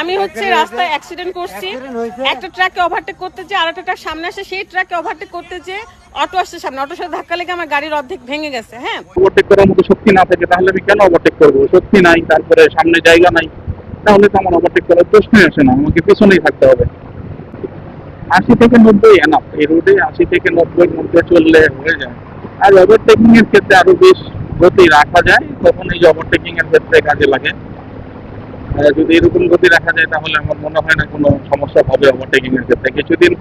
আমি হচ্ছে রাস্তায় অ্যাক্সিডেন্ট করছি? একটা ট্রাককে ওভারটেক করতে যে আর একটা ট্রাক সামনে আসে সেই ট্রাককে ওভারটেক করতে যে অটো আসছে সামনে। অটোর সাথে ধাক্কা লেগে আমার গাড়ির অর্ধেক ভেঙে গেছে হ্যাঁ? ওভারটেক করার মতো শক্তি না থাকে তাহলে আমি কেন ওভারটেক করব? শক্তি নাই তারপরে সামনে জায়গা নাই। তাহলে তো আমার ওভারটেক করার প্রশ্নই আসে না আমাকে পেছনেই থাকতে হবে। আশি থেকে নব্বই এনাফ এই রোডে আশি থেকে নব্বই মধ্যে চললে হয়ে যায়। আর ওভারটেকিং এর ক্ষেত্রে আরও বেশ গতি রাখা যায় তখন এই ওভারটেকিং এর ক্ষেত্রে কাজে লাগে। যদি এরকম গতি রাখা যায় তাহলে আমার মনে হয় না কোনো সমস্যা হবে ওভারটেকিং এর ক্ষেত্রে। কিছুদিন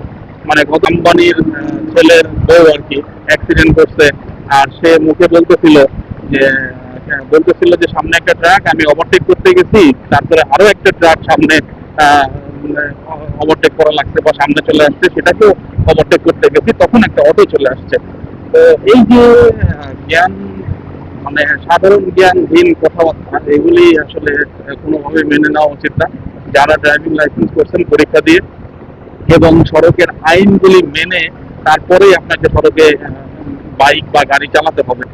মানে কোম্পানির ছেলের বউ আর কি অ্যাক্সিডেন্ট করছে আর সে মুখে বলতেছিল যে বলতেছিল যে সামনে একটা ট্রাক আমি ওভারটেক করতে গেছি, তারপরে আরও একটা ট্রাক সামনে ওভারটেক করা লাগছে বা সামনে চলে আসছে, সেটাকেও ওভারটেক করতে গেছি, তখন একটা অটো চলে আসছে। তো এই যে জ্ঞান মানে সাধারণ জ্ঞানহীন কথাবার্তা, এগুলি আসলে কোনোভাবে মেনে নেওয়া উচিত না। যারা ড্রাইভিং লাইসেন্স করছেন পরীক্ষা দিয়ে এবং সড়কের আইনগুলি মেনে তারপরেই আপনাকে সড়কে বাইক বা গাড়ি চালাতে হবে।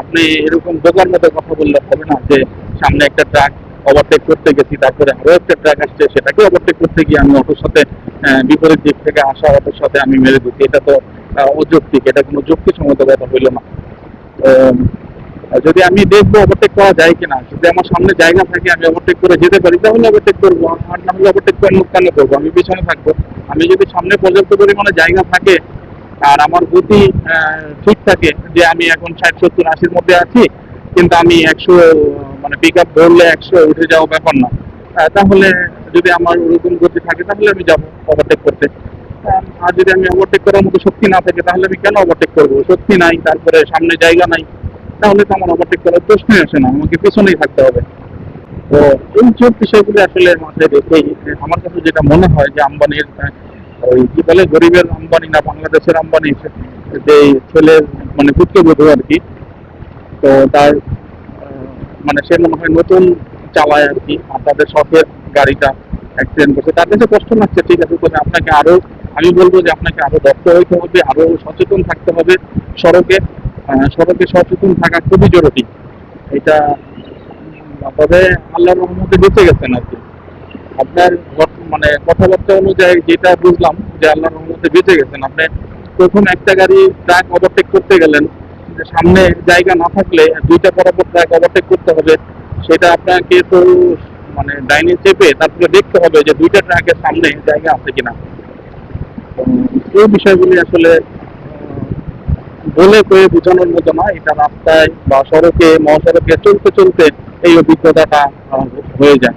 আপনি এরকম বোকার মতো কথা বললে হবে না যে সামনে একটা ট্রাক ওভারটেক করতে গেছি, তারপরে আরও একটা ট্রাক আসছে, সেটাকে ওভারটেক করতে গিয়ে আমি অটোর সাথে বিপরীত দিক থেকে আসা অটোর সাথে আমি মেরে দিচ্ছি। এটা তো অযৌক্তিক, এটা কোনো যুক্তিসঙ্গত কথা হইল না। যদি আমি দেখব ওভারটেক করা যায় কিনা, যদি আমার সামনে জায়গা থাকে, আমি ওভারটেক করে যেতে পারি তাহলে ওভারটেক করব। আর না হলে ওভারটেক করে কেন করব আমি পিছনে থাকব। আমি যদি সামনে পর্যাপ্ত পরিমাণে জায়গা থাকে আর আমার গতি ঠিক থাকে যে আমি এখন ষাট, সত্তর, আশির মধ্যে আছি, কিন্তু আমি একশো মানে পিক আপ ধরলে একশো উঠে যাওয়া ব্যাপার না তাহলে যদি আমার ওরকম গতি থাকে, তাহলে আমি যাব ওভারটেক করতে। আর যদি আমি ওভারটেক করার মতো শক্তি না থাকে, তাহলে আমি কেন ওভারটেক করব? শক্তি নাই, তারপরে সামনে জায়গা নাই। তাহলে তো আমার ওভারটেক করার প্রশ্নই আসে না, আমাকে পেছনেই থাকতে হবে। তো এই সব বিষয়গুলো আসলে মাথায় রেখেই আমার কাছে যেটা মনে হয় যে আম্বানির ওই কি বলে, গরিবের আম্বানি না, বাংলাদেশের আম্বানি যে ছেলের মানে পুত্রবধূ আর কি, তো তার মানে সে মনে হয় নতুন চালায় আর কি, আর তাদের শখের গাড়িটা অ্যাক্সিডেন্ট করছে। তার কাছে কষ্ট লাগছে, ঠিক আছে, তবে আপনাকে আরও আমি বলব যে আপনাকে আরও দক্ষ হইতে হবে, আরও সচেতন থাকতে হবে সড়কে। আহ, সড়কে সচেতন থাকা খুবই জরুরি। এটা তবে আল্লাহর রহমতে বেঁচে গেছেন আর কি। আপনার মানে কথাবার্তা অনুযায়ী যেটা বুঝলাম যে আল্লাহর রহমতে বেঁচে গেছেন। আপনি প্রথম একটা গাড়ি ট্রাক ওভারটেক করতে গেলেন। সামনে জায়গা না থাকলে দুইটা পরপর ট্রাক ওভারটেক করতে হবে। সেটা আপনাকে তো মানে ডাইনে চেপে তারপরে দেখতে হবে যে দুইটা ট্রাকের সামনে জায়গা আছে কিনা। এই বিষয়গুলি আসলে বলে কয়ে বোঝানোর মতো না, এটা রাস্তায় বা সড়কে, মহাসড়কে চলতে চলতে এই অভিজ্ঞতাটা হয়ে যায়।